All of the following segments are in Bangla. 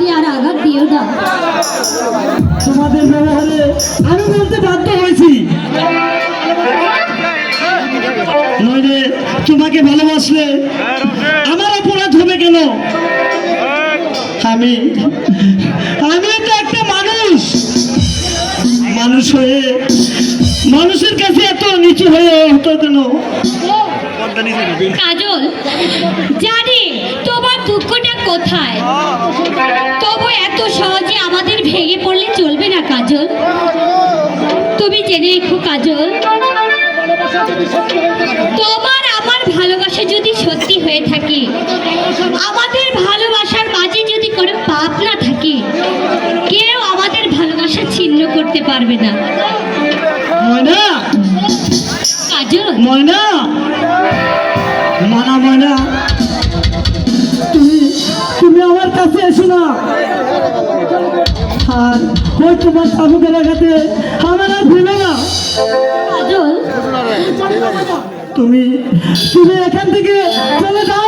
দিয়ে আর আঘাত দিও না। তোমাদের ব্যবহারে আমি বলতে বাধ্য হয়েছি। নইলে তোমাকে ভালোবাসলে আমার অপরাধ হবে কেন? আমি আমি তো একটা মানুষ। মানুষ হয়ে মানুষের কাছে এত নিচু হয়ে হতো কেন? কাজল জানি তোমার দুঃখটা কোথায়? তবু এত সহজে আমাদের ভেঙে পড়লে চলবে না কাজল। তুমি জেনে রেখো কাজল। তোমার আমার ভালোবাসা যদি সত্যি হয়ে থাকে আমাদের ভালোবাসার মাঝে যদি কোনো পাপ না থাকে কেউ আমাদের ভালোবাসা ছিন্ন করতে পারবে না। ময়না! কাজল? ময়না! মানা ময়না! কাছে এসো না। আর ওই তোমার শামুকের আঘাতে আমার ভেবে না। তুমি তুমি এখান থেকে চলে যাও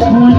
আমি ময়না